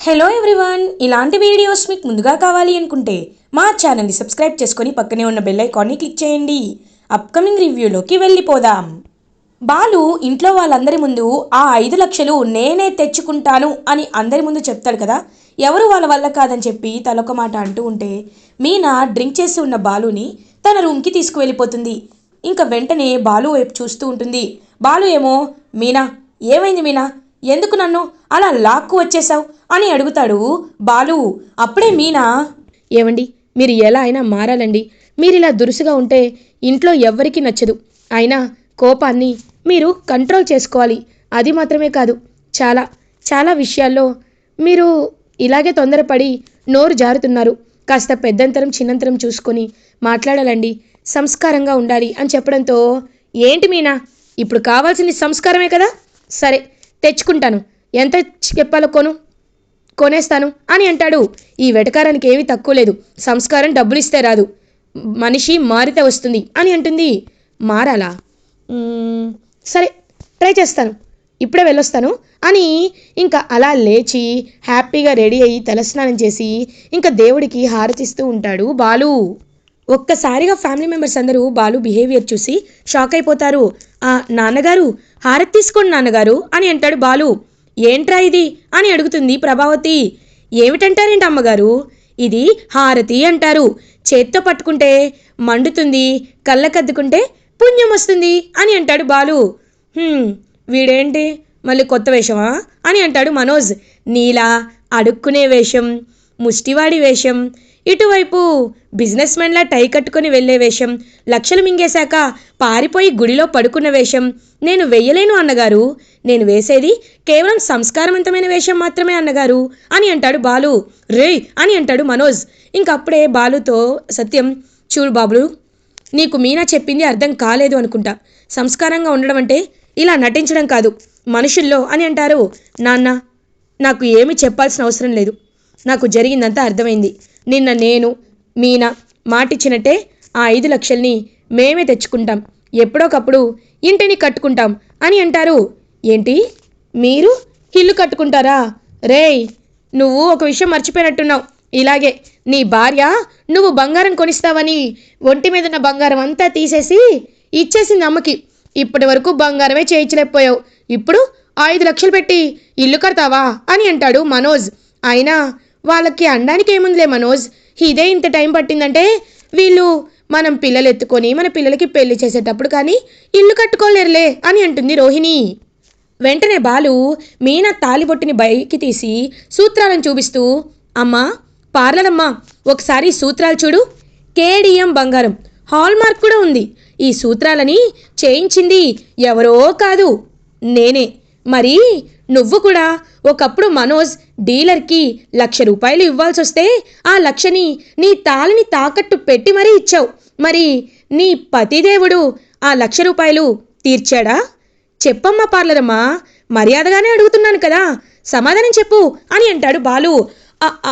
Hello everyone ఇలాంటి videos మీకు ముందుగా కావాలి అనుకుంటే మా ఛానల్ని సబ్స్క్రైబ్ చేసుకొని పక్కనే ఉన్న బెల్ ఐకాన్ని క్లిక్ చేయండి. అప్కమింగ్ రివ్యూలోకి వెళ్ళిపోదాం. బాలు ఇంట్లో వాళ్ళందరి ముందు ఆ ఐదు లక్షలు నేనే తెచ్చుకుంటాను అని అందరి ముందు చెప్తాడు కదా? ఎవరు వాళ్ళ వల్ల కాదని చెప్పి తలొక మాట అంటూ ఉంటే మీనా డ్రింక్ చేసి ఉన్న బాలుని తన రూమ్కి తీసుకువెళ్ళిపోతుంది. ఇంకా వెంటనే బాలు వైపు చూస్తూ ఉంటుంది. బాలు ఏమో మీనా ఏమైంది మీనా? ఎందుకు నన్ను అలా లాక్కు వచ్చేసావు అని అడుగుతాడు బాలు. అప్పుడే మీనా ఏమండి మీరు ఎలా అయినా మారాలండి. మీరు ఇలా దురుసుగా ఉంటే ఇంట్లో ఎవ్వరికీ నచ్చదు. అయినా కోపాన్ని మీరు కంట్రోల్ చేసుకోవాలి. అది మాత్రమే కాదు చాలా చాలా విషయాల్లో మీరు ఇలాగే తొందరపడి నోరు జారుతున్నారు. కాస్త పెద్దంతరం చిన్నంతరం చూసుకొని మాట్లాడాలండి. సంస్కారంగా ఉండాలి అని చెప్పడంతో ఏంటి మీనా ఇప్పుడు కావాల్సింది సంస్కారమే కదా? సరే తెచ్చుకుంటాను. ఎంత చెప్పాలో కొను కొనేస్తాను అని అంటాడు. ఈ వెటకారానికి ఏమీ తక్కువ లేదు. సంస్కారం డబ్బులు ఇస్తే రాదు. మనిషి మారితే వస్తుంది అని అంటుంది మారాలా. సరే ట్రై చేస్తాను. ఇప్పుడే వెళ్ళొస్తాను అని ఇంకా అలా లేచి హ్యాపీగా రెడీ అయ్యి తలస్నానం చేసి ఇంకా దేవుడికి హారతిస్తూ ఉంటాడు బాలు. ఒక్కసారిగా ఫ్యామిలీ మెంబర్స్ అందరూ బాలు బిహేవియర్ చూసి షాక్ అయిపోతారు. ఆ నాన్నగారు హారతి తీసుకోండి నాన్నగారు అని అంటాడు బాలు. ఏంట్రా ఇది? అని అడుగుతుంది ప్రభావతి. ఏమిటంటారేంటి అమ్మగారు? ఇది హారతి అంటారు. చేత్తో పట్టుకుంటే మండుతుంది కళ్ళకద్దుకుంటే పుణ్యం వస్తుంది అని అంటాడు బాలు. వీడేంటి? మళ్ళీ కొత్త వేషమా? అని అంటాడు మనోజ్. నీలా అడుక్కునే వేషం ముష్టివాడి వేషం ఇటువైపు బిజినెస్ మెన్లా టై కట్టుకొని వెళ్ళే వేషం లక్షలు మింగేశాక పారిపోయి గుడిలో పడుకున్న వేషం నేను వెయ్యలేను అన్నగారు. నేను వేసేది కేవలం సంస్కారవంతమైన వేషం మాత్రమే అన్నగారు. అని అంటాడు బాలు. రే అని అంటాడు మనోజ్. ఇంకప్పుడే బాలుతో సత్యం చూడు బాబులు నీకు మీనా చెప్పింది అర్థం కాలేదు అనుకుంటా. సంస్కారంగా ఉండడం అంటే ఇలా నటించడం కాదు. మనుషుల్లో అని అంటారు. నాన్న నాకు ఏమి చెప్పాల్సిన అవసరం లేదు. నాకు జరిగిందంతా అర్థమైంది. నిన్న నేను మీనా మాటిచ్చినట్టే ఆ ఐదు లక్షల్ని మేమే తెచ్చుకుంటాం. ఎప్పుడోకప్పుడు ఇంటిని కట్టుకుంటాం అని అంటారు. ఏంటి? మీరు ఇల్లు కట్టుకుంటారా? రేయ్ నువ్వు ఒక విషయం మర్చిపోయినట్టున్నావు. ఇలాగే నీ భార్య నువ్వు బంగారం కొనిస్తావని ఒంటి మీద ఉన్న బంగారం అంతా తీసేసి ఇచ్చేసింది అమ్మకి. ఇప్పటి వరకు బంగారమే చేయించలేకపోయావు. ఇప్పుడు ఐదు లక్షలు పెట్టి ఇల్లు కడతావా అని అంటాడు మనోజ్. అయినా వాళ్ళకి అనడానికి ఏముందిలే మనోజ్? ఇదే ఇంత టైం పట్టిందంటే వీళ్ళు మనం పిల్లలు ఎత్తుకొని మన పిల్లలకి పెళ్ళి చేసేటప్పుడు కానీ ఇల్లు కట్టుకోలేరులే అని అంటుంది రోహిణి. వెంటనే బాలు మీనా తాలిబొట్టుని బయకి తీసి సూత్రాలను చూపిస్తూ అమ్మా పార్లరమ్మా ఒకసారి సూత్రాలు చూడు. కేడిఎం బంగారం హాల్మార్క్ కూడా ఉంది. ఈ సూత్రాలని చేయించింది ఎవరో కాదు నేనే. మరి నువ్వు కూడా ఒకప్పుడు మనోజ్ డీలర్కి లక్ష రూపాయలు ఇవ్వాల్సి వస్తే ఆ లక్షని నీ తాళిని తాకట్టు పెట్టి మరీ ఇచ్చావు. మరి నీ పతిదేవుడు ఆ లక్ష రూపాయలు తీర్చాడా? చెప్పమ్మా పార్లరమ్మా మర్యాదగానే అడుగుతున్నాను కదా. సమాధానం చెప్పు అని అంటాడు బాలు.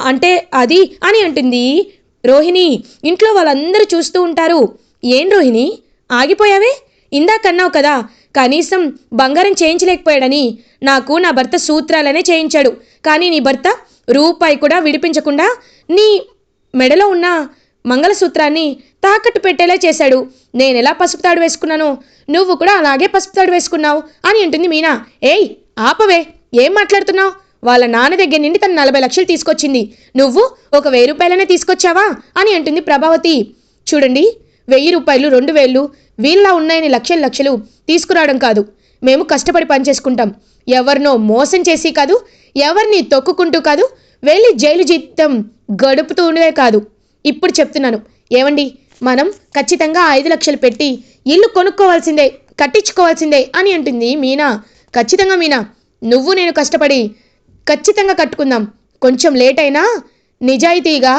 అంటే అది అని అంటుంది. రోహిణి ఇంట్లో వాళ్ళందరూ చూస్తూ ఉంటారు. ఏం రోహిణి? ఆగిపోయావే? ఇందాకన్నావు కదా కనీసం బంగారం చేయించలేకపోయాడని. నాకు నా భర్త సూత్రాలనే చేయించాడు. కానీ నీ భర్త రూపాయి కూడా విడిపించకుండా నీ మెడలో ఉన్న మంగళసూత్రాన్ని తాకట్టు పెట్టేలా చేశాడు. నేను ఎలా పసుపు తాడు వేసుకున్నాను? నువ్వు కూడా అలాగే పసుపు తాడు వేసుకున్నావు అని అంటుంది మీనా. ఏయ్ ఆపవే ఏం మాట్లాడుతున్నావు? వాళ్ళ నాన్న దగ్గర నుండి తను నలభై లక్షలు తీసుకొచ్చింది. నువ్వు ఒక వెయ్యి రూపాయలనే తీసుకొచ్చావా? అని అంటుంది ప్రభావతి. చూడండి వెయ్యి రూపాయలు రెండు వేలు వీళ్ళ ఉన్నాయని లక్షలు లక్షలు తీసుకురావడం కాదు. మేము కష్టపడి పనిచేసుకుంటాం. ఎవరినో మోసం చేసి కాదు ఎవరిని తొక్కుకుంటూ కాదు వెళ్ళి జైలు జీతం గడుపుతూ ఉండవే కాదు. ఇప్పుడు చెప్తున్నాను. ఏమండి మనం ఖచ్చితంగా ఐదు లక్షలు పెట్టి ఇల్లు కొనుక్కోవాల్సిందే కట్టించుకోవాల్సిందే అని అంటుంది మీనా. ఖచ్చితంగా మీనా. నువ్వు నేను కష్టపడి ఖచ్చితంగా కట్టుకుందాం. కొంచెం లేట్ అయినా నిజాయితీగా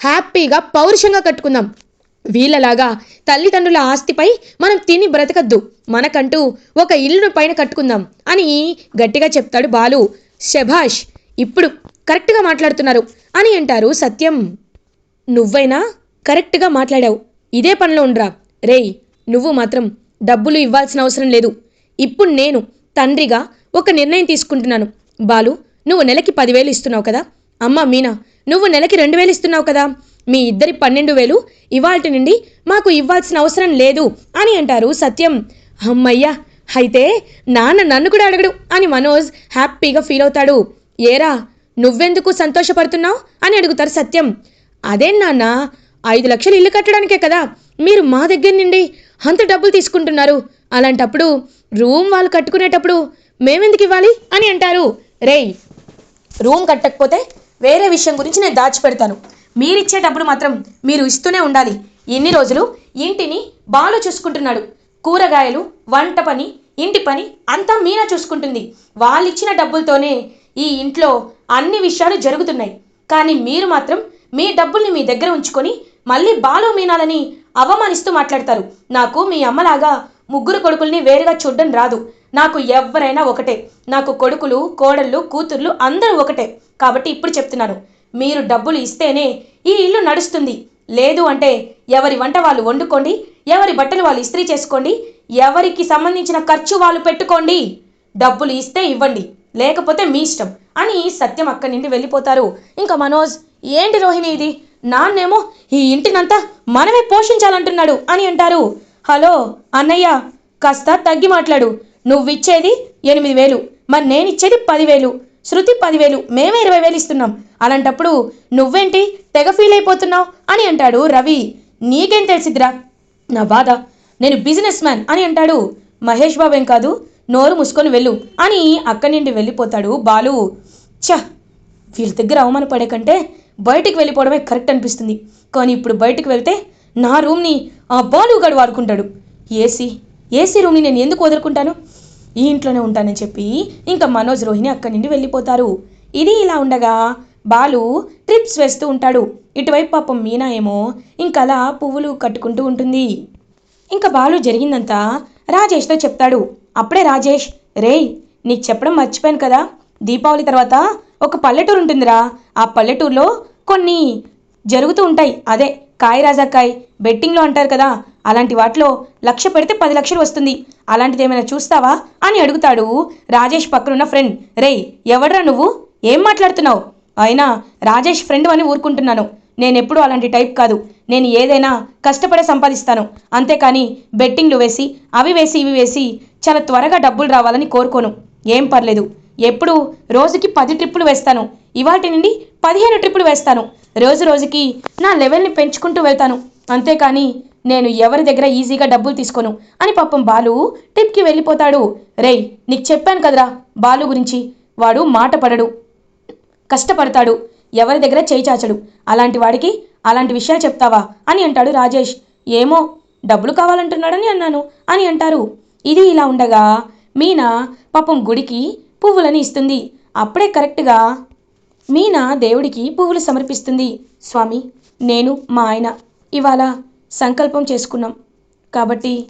హ్యాపీగా పౌరుషంగా కట్టుకుందాం. వీళ్ళలాగా తల్లిదండ్రుల ఆస్తిపై మనం తిని బ్రతకద్దు. మనకంటూ ఒక ఇల్లును పైన కట్టుకుందాం అని గట్టిగా చెప్తాడు బాలు. శభాష్ ఇప్పుడు కరెక్ట్గా మాట్లాడుతున్నారు అని అంటారు సత్యం. నువ్వైనా కరెక్ట్గా మాట్లాడావు. ఇదే పనిలో ఉండరా. రేయ్ నువ్వు మాత్రం డబ్బులు ఇవ్వాల్సిన అవసరం లేదు. ఇప్పుడు నేను తండ్రిగా ఒక నిర్ణయం తీసుకుంటున్నాను. బాలు నువ్వు నెలకి పదివేలు ఇస్తున్నావు కదా. అమ్మ మీనా నువ్వు నెలకి రెండు వేలు ఇస్తున్నావు కదా. మీ ఇద్దరి పన్నెండు వేలు ఇవాల్టి నుండి మాకు ఇవ్వాల్సిన అవసరం లేదు అని అంటారు సత్యం. అమ్మయ్యా అయితే నాన్న నన్ను కూడా అడగడు అని మనోజ్ హ్యాపీగా ఫీల్ అవుతాడు. ఏరా నువ్వెందుకు సంతోషపడుతున్నావు అని అడుగుతారు సత్యం. అదేం నాన్న ఐదు లక్షలు ఇల్లు కట్టడానికే కదా మీరు మా దగ్గర నుండి అంత డబ్బులు తీసుకుంటున్నారు. అలాంటప్పుడు రూమ్ వాళ్ళు కట్టుకునేటప్పుడు మేమెందుకు ఇవ్వాలి అని అంటారు. రేయ్ రూమ్ కట్టకపోతే వేరే విషయం గురించి నేను దాచిపెడతాను. మీరిచ్చే డబ్బులు మాత్రం మీరు ఇస్తూనే ఉండాలి. ఇన్ని రోజులు ఇంటిని బాలు చూసుకుంటున్నాడు. కూరగాయలు వంట పని ఇంటి పని అంతా మీనా చూసుకుంటుంది. వాళ్ళిచ్చిన డబ్బులతోనే ఈ ఇంట్లో అన్ని విషయాలు జరుగుతున్నాయి. కానీ మీరు మాత్రం మీ డబ్బుల్ని మీ దగ్గర ఉంచుకొని మళ్ళీ బాలు మీనాలని అవమానిస్తూ మాట్లాడతారు. నాకు మీ అమ్మలాగా ముగ్గురు కొడుకుల్ని వేరుగా చూడడం రాదు. నాకు ఎవరైనా ఒకటే. నాకు కొడుకులు కోడళ్ళు కూతుర్లు అందరూ ఒకటే. కాబట్టి ఇప్పుడు చెప్తున్నాను. మీరు డబ్బులు ఇస్తేనే ఈ ఇల్లు నడుస్తుంది. లేదు అంటే ఎవరి వంట వాళ్ళు వండుకోండి ఎవరి బట్టలు వాళ్ళు ఇస్త్రీ చేసుకోండి ఎవరికి సంబంధించిన ఖర్చు వాళ్ళు పెట్టుకోండి. డబ్బులు ఇస్తే ఇవ్వండి లేకపోతే మీ ఇష్టం అని సత్యం అక్కడి నుండి వెళ్ళిపోతారు. ఇంకా మనోజ్ ఏంటి రోహిణి ఇది? నాన్నేమో ఈ ఇంటినంతా మనమే పోషించాలంటున్నాడు అని అంటారు. హలో అన్నయ్య కాస్త తగ్గి మాట్లాడు. నువ్విచ్చేది ఎనిమిది వేలు మరి నేనిచ్చేది పదివేలు. శృతి పదివేలు మేమే ఇరవై వేలు ఇస్తున్నాం. అలాంటప్పుడు నువ్వేంటి? తెగ ఫీల్ అయిపోతున్నావు? అని అంటాడు రవి. నీకేం తెలిసిద్దిరా? నా బాధ. నేను బిజినెస్ మ్యాన్ అని అంటాడు. మహేష్ బాబు ఏం కాదు? నోరు మూసుకొని వెళ్ళు అని అక్కడి నుండి వెళ్ళిపోతాడు బాలు. ఛ! వీళ్ళ దగ్గర అవమానపడే కంటే బయటికి వెళ్ళిపోవడమే కరెక్ట్ అనిపిస్తుంది. కానీ ఇప్పుడు బయటికి వెళ్తే నా రూమ్ని ఆ బాలుగాడు వాడుకుంటాడు. ఏసీ? ఏసీ రూమ్ని నేను ఎందుకు వదులుకుంటాను? ఈ ఇంట్లోనే ఉంటానని చెప్పి ఇంకా మనోజ్ రోహిణి అక్కడి నుండి వెళ్ళిపోతారు. ఇది ఇలా ఉండగా బాలు ట్రిప్స్ వేస్తూ ఉంటాడు. ఇటువైపు పాపం మీనా ఏమో ఇంకలా పువ్వులు కట్టుకుంటూ ఉంటుంది. ఇంకా బాలు జరిగిందంతా రాజేష్తో చెప్తాడు. అప్పుడే రాజేష్ రేయ్ నీకు చెప్పడం మర్చిపోయాను కదా. దీపావళి తర్వాత ఒక పల్లెటూరు ఉంటుందిరా. ఆ పల్లెటూరులో కొన్ని జరుగుతూ ఉంటాయి. అదే కాయ రాజాకాయ్ బెట్టింగ్లో అంటారు కదా. అలాంటి వాటిలో లక్ష పెడితే పది లక్షలు వస్తుంది. అలాంటిది ఏమైనా చూస్తావా? అని అడుగుతాడు రాజేష్ పక్కనున్న ఫ్రెండ్. రేయ్ ఎవడ్రా నువ్వు? ఏం మాట్లాడుతున్నావు? అయినా రాజేష్ ఫ్రెండ్ అని ఊరుకుంటున్నాను. నేను ఎప్పుడూ అలాంటి టైప్ కాదు. నేను ఏదైనా కష్టపడే సంపాదిస్తాను. అంతేకాని బెట్టింగ్లు వేసి అవి వేసి ఇవి వేసి చాలా త్వరగా డబ్బులు రావాలని కోరుకోను. ఏం పర్లేదు. ఎప్పుడు రోజుకి పది ట్రిప్పులు వేస్తాను. ఇవాటి నుండి పదిహేను ట్రిప్పులు వేస్తాను. రోజు రోజుకి నా లెవెల్ని పెంచుకుంటూ వెళ్తాను. అంతేకాని నేను ఎవరి దగ్గర ఈజీగా డబ్బులు తీసుకోను అని పాపం బాలు ట్రిప్కి వెళ్ళిపోతాడు. రేయ్ నీకు చెప్పాను కదరా బాలు గురించి. వాడు మాట పడడు. కష్టపడతాడు. ఎవరి దగ్గర చేయి చాచడు. అలాంటి వాడికి అలాంటి విషయాలు చెప్తావా? అని అంటాడు రాజేష్. ఏమో డబ్బులు కావాలంటున్నాడని అన్నాను. అని అంటారు. ఇది ఇలా ఉండగా మీనా పాపం గుడికి పువ్వులని ఇస్తుంది. అప్పుడే కరెక్ట్గా మీనా దేవుడికి పువ్వులు సమర్పిస్తుంది. స్వామి నేను మా ఆయన ఇవాళ సంకల్పం చేసుకున్నాం. కాబట్టి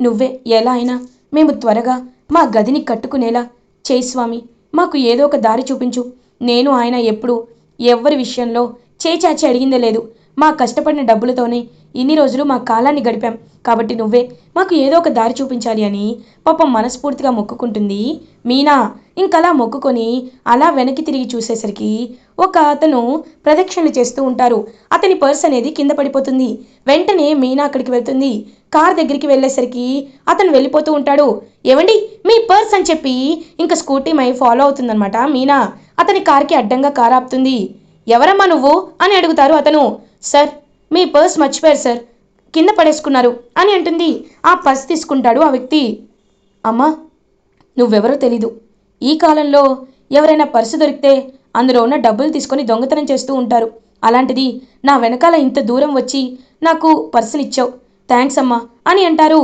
నువ్వే ఎలా అయినా మేము త్వరగా మా గదిని కట్టుకునేలా చేయి స్వామి. మాకు ఏదో ఒక దారి చూపించు. నేను ఆయన ఎప్పుడు ఎవ్వరి విషయంలో చేచాచి అడిగిందే లేదు. మా కష్టపడిన డబ్బులతోనే ఇన్ని రోజులు మా కాలాన్ని గడిపాం. కాబట్టి నువ్వే మాకు ఏదో ఒక దారి చూపించాలి అని పాపం మనస్ఫూర్తిగా మొక్కుకుంటుంది మీనా. ఇంకలా మొక్కుకొని అలా వెనక్కి తిరిగి చూసేసరికి ఒక అతను ప్రదక్షిణలు చేస్తూ ఉంటారు. అతని పర్స్ అనేది కింద పడిపోతుంది. వెంటనే మీనా అక్కడికి వెళ్తుంది. కార్ దగ్గరికి వెళ్ళేసరికి అతను వెళ్ళిపోతూ ఉంటాడు. ఏమండి మీ పర్స్ అని చెప్పి ఇంకా స్కూటీ మై ఫాలో అవుతుందన్నమాట మీనా. అతని కార్కి అడ్డంగా కార్ ఆపుతుంది. ఎవరమ్మా నువ్వు? అని అడుగుతారు అతను. సార్ మీ పర్స్ మర్చిపోయారు సార్. కింద పడేసుకున్నారు అని అంటుంది. ఆ పర్స్ తీసుకుంటాడు ఆ వ్యక్తి. అమ్మా నువ్వెవరో తెలీదు. ఈ కాలంలో ఎవరైనా పర్సు దొరికితే అందులో ఉన్న డబ్బులు తీసుకొని దొంగతనం చేస్తూ ఉంటారు. అలాంటిది నా వెనకాల ఇంత దూరం వచ్చి నాకు పర్సునిచ్చావు. థ్యాంక్స్ అమ్మా అని అంటారు.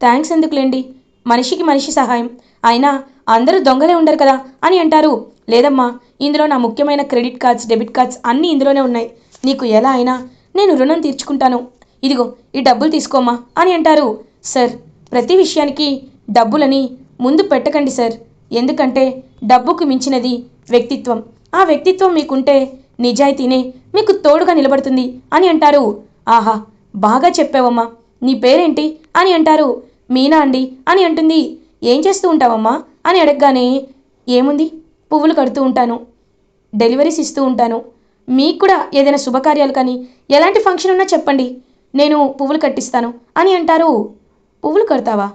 థ్యాంక్స్ ఎందుకులేండి? మనిషికి మనిషి సహాయం. అయినా అందరూ దొంగలే ఉండరు కదా అని అంటారు. లేదమ్మా ఇందులో నా ముఖ్యమైన క్రెడిట్ కార్డ్స్ డెబిట్ కార్డ్స్ అన్నీ ఇందులోనే ఉన్నాయి. నీకు ఎలా అయినా నేను రుణం తీర్చుకుంటాను. ఇదిగో ఈ డబ్బులు తీసుకోమ్మా అని అంటారు. సార్ ప్రతి విషయానికి డబ్బులని ముందు పెట్టకండి సార్. ఎందుకంటే డబ్బుకు మించినది వ్యక్తిత్వం. ఆ వ్యక్తిత్వం మీకుంటే నిజాయితీనే మీకు తోడుగా నిలబడుతుంది అని అంటారు. ఆహా బాగా చెప్పావమ్మా. నీ పేరేంటి? అని అంటారు. మీనా అండి అని అంటుంది. ఏం చేస్తూ ఉంటావమ్మా? అని అడగగానే ఏముంది? పువ్వులు కడుతూ ఉంటాను. డెలివరీస్ ఇస్తూ ఉంటాను. మీకు కూడా ఏదైనా శుభకార్యాలు కానీ ఎలాంటి ఫంక్షన్ ఉన్నా చెప్పండి. నేను పువ్వులు కట్టిస్తాను అని అంటారు. పువ్వులు కడతావా?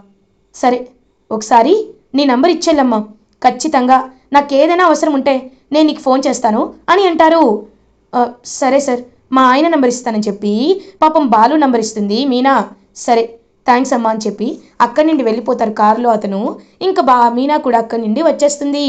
సరే ఒకసారి నీ నంబర్ ఇచ్చేళ్ళమ్మా ఖచ్చితంగా. నాకు ఏదైనా అవసరం ఉంటే నేను నీకు ఫోన్ చేస్తాను అని అంటారు. సరే సార్. మా ఆయన నంబర్ ఇస్తానని చెప్పి పాపం బాలు నంబర్ ఇస్తుంది మీనా. సరే థ్యాంక్స్ అమ్మా అని చెప్పి అక్కడి నుండి వెళ్ళిపోతారు కారులో అతను. ఇంకా బా మీనా కూడా అక్కడి నుండి వచ్చేస్తుంది.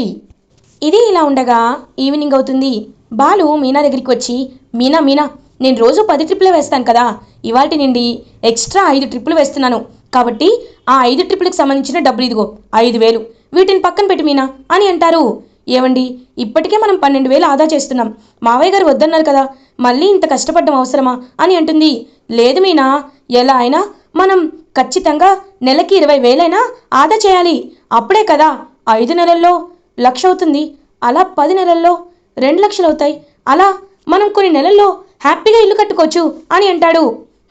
ఇది ఇలా ఉండగా ఈవినింగ్ అవుతుంది. బాలు మీనా దగ్గరికి వచ్చి మీనా మీనా నేను రోజు పది ట్రిప్లే వేస్తాను కదా. ఇవాటి నుండి ఎక్స్ట్రా ఐదు ట్రిప్పులు వేస్తున్నాను. కాబట్టి ఆ ఐదు ట్రిప్పులకు సంబంధించిన డబ్బులు ఇదిగో ఐదు వేలు. వీటిని పక్కన పెట్టి మీనా అని అంటారు. ఏవండి? ఇప్పటికే మనం పన్నెండు వేలు ఆదా చేస్తున్నాం. మావయ్య గారు వద్దన్నారు కదా మళ్ళీ ఇంత కష్టపడడం అవసరమా? అని అంటుంది. లేదు మీనా ఎలా అయినా మనం ఖచ్చితంగా నెలకి ఇరవై వేలైనా ఆదా చేయాలి. అప్పుడే కదా ఐదు నెలల్లో లక్ష అవుతుంది అలా పది నెలల్లో రెండు లక్షలు అవుతాయి. అలా మనం కొన్ని నెలల్లో హ్యాపీగా ఇల్లు కట్టుకోవచ్చు అని అంటాడు.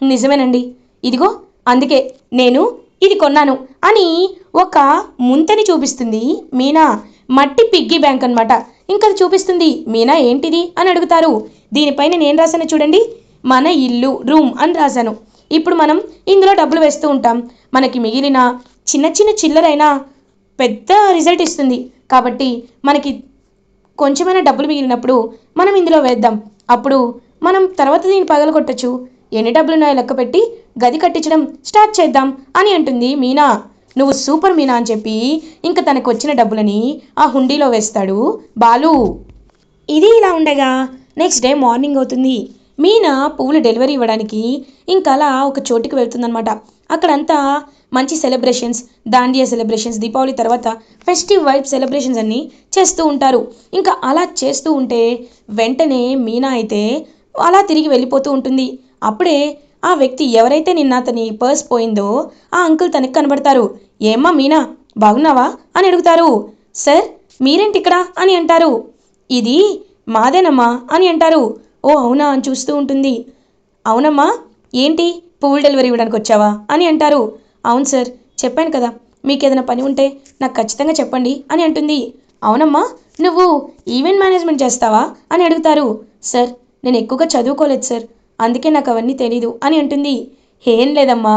నిజమేనండి. ఇదిగో అందుకే నేను ఇది కొన్నాను అని ఒక ముంతని చూపిస్తుంది మీనా. మట్టి పిగ్గీ బ్యాంక్ అన్నమాట. ఇంకా అది చూపిస్తుంది. మీనా ఏంటిది అని అడుగుతారు. దీనిపైన నేను రాశాను చూడండి. మన ఇల్లు రూమ్ అని రాశాను. ఇప్పుడు మనం ఇందులో డబ్బులు వేస్తూ ఉంటాం. మనకి మిగిలిన చిన్న చిన్న చిల్లరైనా పెద్ద రిజల్ట్ ఇస్తుంది. కాబట్టి మనకి కొంచెమైనా డబ్బులు మిగిలినప్పుడు మనం ఇందులో వేద్దాం. అప్పుడు మనం తర్వాత దీన్ని పగలగొట్టచ్చు. ఎన్ని డబ్బులున్నాయో లెక్క పెట్టి గది కట్టించడం స్టార్ట్ చేద్దాం అని అంటుంది మీనా. నువ్వు సూపర్ మీనా అని చెప్పి ఇంకా తనకు వచ్చిన డబ్బులని ఆ హుండీలో వేస్తాడు బాలు. ఇది ఇలా ఉండగా నెక్స్ట్ డే మార్నింగ్ అవుతుంది. మీనా పువ్వులు డెలివరీ ఇవ్వడానికి ఇంకా అలా ఒక చోటుకి వెళ్తుందనమాట అక్కడంతా మంచి సెలబ్రేషన్స్ దాండియా సెలబ్రేషన్స్ దీపావళి తర్వాత ఫెస్టివ్ వైబ్ సెలబ్రేషన్స్ అన్నీ చేస్తూ ఉంటారు. ఇంకా అలా చేస్తూ ఉంటే వెంటనే మీనా అయితే అలా తిరిగి వెళ్ళిపోతూ ఉంటుంది. అప్పుడే ఆ వ్యక్తి ఎవరైతే నిన్న అతని పర్స్ పోయిందో ఆ అంకుల్ తనకి కనబడతారు. ఏమ్మా మీనా బాగున్నావా? అని అడుగుతారు. సార్ మీరేంటి ఇక్కడ? అని అంటారు. ఇది మాదేనమ్మా అని అంటారు. ఓ అవునా? అని చూస్తూ ఉంటుంది. అవునమ్మా ఏంటి? పువ్వులు డెలివరీ ఇవ్వడానికి వచ్చావా? అని అంటారు. అవును సార్ చెప్పాను కదా మీకు ఏదైనా పని ఉంటే నాకు ఖచ్చితంగా చెప్పండి అని అంటుంది. అవునమ్మా నువ్వు ఈవెంట్ మేనేజ్మెంట్ చేస్తావా? అని అడుగుతారు. సార్ నేను ఎక్కువగా చదువుకోలేదు సార్ అందుకే నాకు అవన్నీ తెలీదు అని అంటుంది. ఏం లేదమ్మా.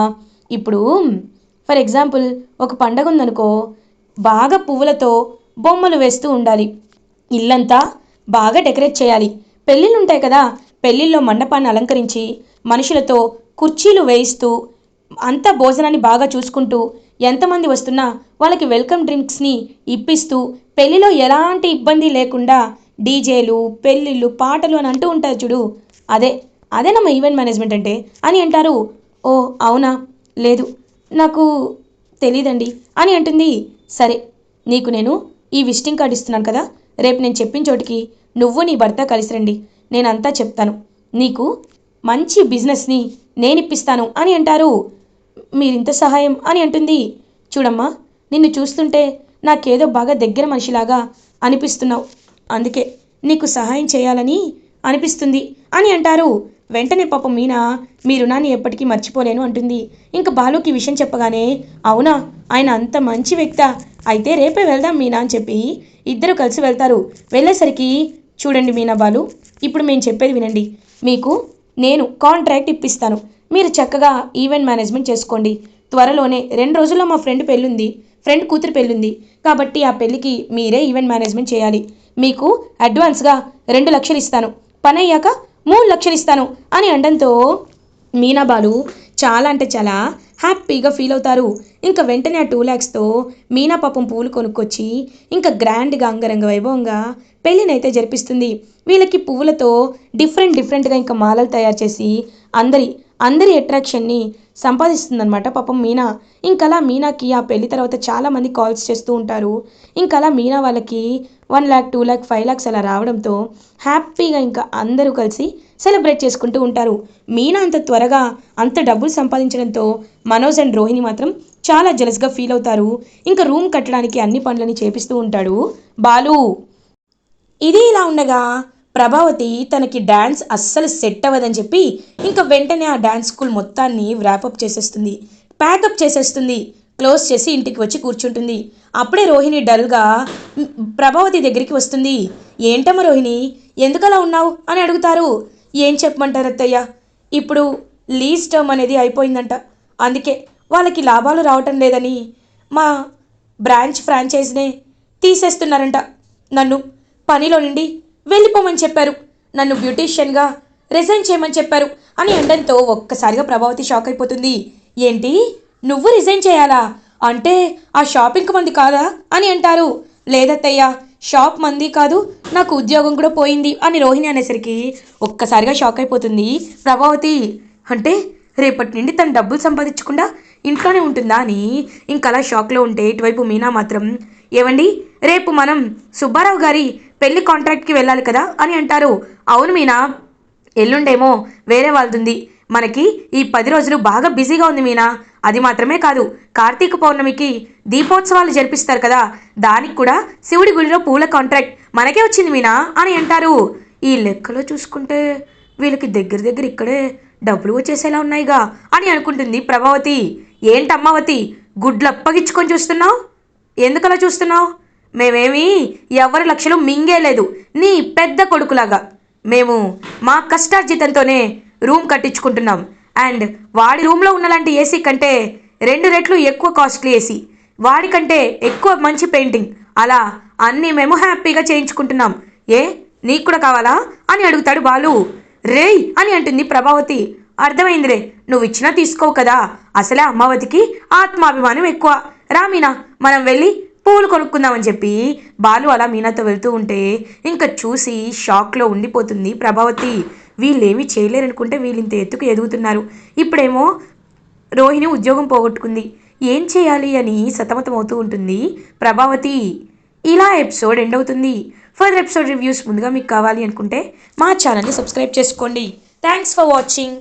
ఇప్పుడు ఫర్ ఎగ్జాంపుల్ ఒక పండగ ఉందనుకో బాగా పువ్వులతో బొమ్మలు వేస్తూ ఉండాలి. ఇల్లంతా బాగా డెకరేట్ చేయాలి. పెళ్ళిళ్ళు ఉంటాయి కదా. పెళ్ళిళ్ళలో మండపాన్ని అలంకరించి మనుషులతో కుర్చీలు వేయిస్తూ అంత భోజనాన్ని బాగా చూసుకుంటూ ఎంతమంది వస్తున్నా వాళ్ళకి వెల్కమ్ డ్రింక్స్ని ఇప్పిస్తూ పెళ్ళిలో ఎలాంటి ఇబ్బంది లేకుండా డీజేలు పెళ్ళిళ్ళు పాటలు అని అంటూ ఉంటారు చూడు. అదే అదేనమ్మా ఈవెంట్ మేనేజ్మెంట్ అంటే? అని అంటారు. ఓ అవునా? లేదు. నాకు తెలీదండి. అని అంటుంది. సరే నీకు నేను ఈ విజిటింగ్ కార్డు ఇస్తున్నాను కదా? రేపు నేను చెప్పిన చోటికి నువ్వు నీ భర్త కలిసి రండి. నేనంతా చెప్తాను. నీకు మంచి బిజినెస్ని నేను ఇప్పిస్తాను అని అంటారు. మీరింత సహాయం? అని అంటుంది. చూడమ్మా నిన్ను చూస్తుంటే నాకేదో బాగా దగ్గర మనిషిలాగా అనిపిస్తున్నావు. అందుకే నీకు సహాయం చేయాలని అనిపిస్తుంది. అని అంటారు. వెంటనే పాపం మీనా మీ రుణాన్ని ఎప్పటికీ మర్చిపోలేను అంటుంది. ఇంకా బాలుకి విషయం చెప్పగానే అవునా ఆయన అంత మంచి వ్యక్త అయితే రేపే వెళ్దాం మీనా అని చెప్పి ఇద్దరు కలిసి వెళ్తారు. వెళ్ళేసరికి చూడండి మీనా బాలు ఇప్పుడు మేము చెప్పేది వినండి. మీకు నేను కాంట్రాక్ట్ ఇప్పిస్తాను. మీరు చక్కగా ఈవెంట్ మేనేజ్మెంట్ చేసుకోండి. త్వరలోనే రెండు రోజుల్లో మా ఫ్రెండ్ పెళ్ళుంది. ఫ్రెండ్ కూతురు పెళ్ళుంది. కాబట్టి ఆ పెళ్ళికి మీరే ఈవెంట్ మేనేజ్మెంట్ చేయాలి. మీకు అడ్వాన్స్గా రెండు లక్షలు ఇస్తాను. పని అయ్యాక మూడు లక్షలు ఇస్తాను అని అనడంతో మీనాబాలు చాలా అంటే చాలా హ్యాపీగా ఫీల్ అవుతారు. ఇంకా వెంటనే ఆ టూ ల్యాక్స్తో మీనా పాపం పూలు కొనుక్కొచ్చి ఇంకా గ్రాండ్గా అంగరంగ వైభవంగా పెళ్ళినైతే జరిపిస్తుంది. వీళ్ళకి పువ్వులతో డిఫరెంట్ డిఫరెంట్గా ఇంకా మాలలు తయారు చేసి అందరి అందరి అట్రాక్షన్ని సంపాదిస్తుందనమాట పాపం మీనా. ఇంకలా మీనాకి ఆ పెళ్ళి తర్వాత చాలామంది కాల్స్ చేస్తూ ఉంటారు. ఇంకలా మీనా వాళ్ళకి one lakh two lakh five lakhs అలా రావడంతో హ్యాపీగా ఇంకా అందరూ కలిసి సెలబ్రేట్ చేసుకుంటూ ఉంటారు. మీనా అంత త్వరగా అంత డబ్బులు సంపాదించడంతో మనోజ్ అండ్ రోహిణి మాత్రం చాలా జలస్గా ఫీల్ అవుతారు. ఇంకా రూమ్ కట్టడానికి అన్ని పనులని చేపిస్తూ ఉంటాడు. బాలు. ఇది ఇలా ఉండగా ప్రభావతి తనకి డ్యాన్స్ అస్సలు సెట్ అవ్వదని చెప్పి ఇంకా వెంటనే ఆ డ్యాన్స్ స్కూల్ మొత్తాన్ని ర్యాపప్ చేసేస్తుంది. ప్యాకప్ చేసేస్తుంది. క్లోజ్ చేసి ఇంటికి వచ్చి కూర్చుంటుంది. అప్పుడే రోహిణి డల్గా ప్రభావతి దగ్గరికి వస్తుంది. ఏంటమ్మా రోహిణి? ఎందుకలా ఉన్నావు? అని అడుగుతారు. ఏం చెప్పమంటారు అత్తయ్య? ఇప్పుడు లీజ్ టర్మ్ అనేది అయిపోయిందంట. అందుకే వాళ్ళకి లాభాలు రావటం లేదని మా బ్రాంచ్ ఫ్రాంచైజ్నే తీసేస్తున్నారంట. నన్ను పనిలో నుండి వెళ్ళిపోమని చెప్పారు. నన్ను బ్యూటీషియన్గా రిజైన్ చేయమని చెప్పారు. అని అనడంతో ఒక్కసారిగా ప్రభావతి షాక్ అయిపోతుంది. ఏంటి? నువ్వు రిజైన్ చేయాలా? అంటే ఆ షాపింగ్ మంది కాదా? అని అంటారు. లేదత్తయ్య షాప్ మంది కాదు నాకు ఉద్యోగం కూడా పోయింది అని రోహిణి అనేసరికి ఒక్కసారిగా షాక్ అయిపోతుంది. ప్రభావతి అంటే రేపటి నుండి తను డబ్బులు సంపాదించకుండా ఇంట్లోనే ఉంటుందా అని ఇంకలా షాక్లో ఉంటే ఇటువైపు మీనా మాత్రం ఏవండి? రేపు మనం సుబ్బారావు గారి పెళ్ళి కాంట్రాక్ట్కి వెళ్ళాలి కదా? అని అంటారు. అవును మీనా ఎల్లుండేమో వేరే వాళ్ళదుంది. మనకి ఈ పది రోజులు బాగా బిజీగా ఉంది మీనా. అది మాత్రమే కాదు కార్తీక పౌర్ణమికి దీపోత్సవాలు జరిపిస్తారు కదా. దానికి కూడా శివుడి గుడిలో పూల కాంట్రాక్ట్ మనకే వచ్చింది మీనా అని అంటారు. ఈ లెక్కలో చూసుకుంటే వీళ్ళకి దగ్గర దగ్గర ఇక్కడే డబ్బులు వచ్చేసేలా ఉన్నాయిగా అని అనుకుంటుంది ప్రభావతి. ఏంటమ్మావతి గుడ్లు అప్పగించుకొని చూస్తున్నావు? ఎందుకలా చూస్తున్నావు? మేమేమీ ఎవరి లక్షలు మింగేలేదు నీ పెద్ద కొడుకులాగా. మేము మా కష్టార్జితంతోనే రూమ్ కట్టించుకుంటున్నాం. అండ్ వాడి రూమ్లో ఉన్నలాంటి ఏసీ కంటే రెండు రెట్లు ఎక్కువ కాస్ట్లీ ఏసీ. వాడికంటే ఎక్కువ మంచి పెయింటింగ్. అలా అన్నీ మేము హ్యాపీగా చేయించుకుంటున్నాం. ఏ? నీకు కూడా కావాలా? అని అడుగుతాడు బాలు. రేయ్! అని అంటుంది ప్రభావతి. అర్థమైందిలే. నువ్వు ఇచ్చినా తీసుకోవు కదా. అసలే అమ్మావతికి ఆత్మాభిమానం ఎక్కువ. రా మీనా మనం వెళ్ళి పూలు కొనుక్కుందామని చెప్పి బాలు అలా మీనాతో వెళ్తూ ఉంటే ఇంకా చూసి షాక్లో ఉండిపోతుంది ప్రభావతి. వీళ్ళేమీ చేయలేరనుకుంటే వీళ్ళు ఇంత ఎత్తుకు ఎదుగుతున్నారు. ఇప్పుడేమో రోహిణి ఉద్యోగం పోగొట్టుకుంది. ఏం చేయాలి అని సతమతమవుతూ ఉంటుంది ప్రభావతి. ఇలా ఎపిసోడ్ ఎండ్ అవుతుంది. ఫర్దర్ ఎపిసోడ్ రివ్యూస్ ముందుగా మీకు కావాలి అనుకుంటే మా ఛానల్ని సబ్స్క్రైబ్ చేసుకోండి. Thanks for watching.